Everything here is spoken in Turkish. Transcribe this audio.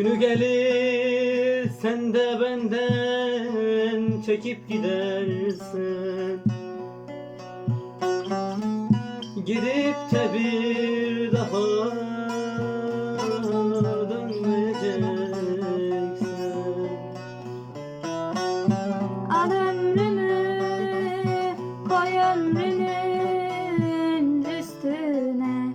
Günü gelir sen de benden çekip gidersin. Gidip de bir daha dönmeyeceksin. Al ömrümü koy ömrünün üstüne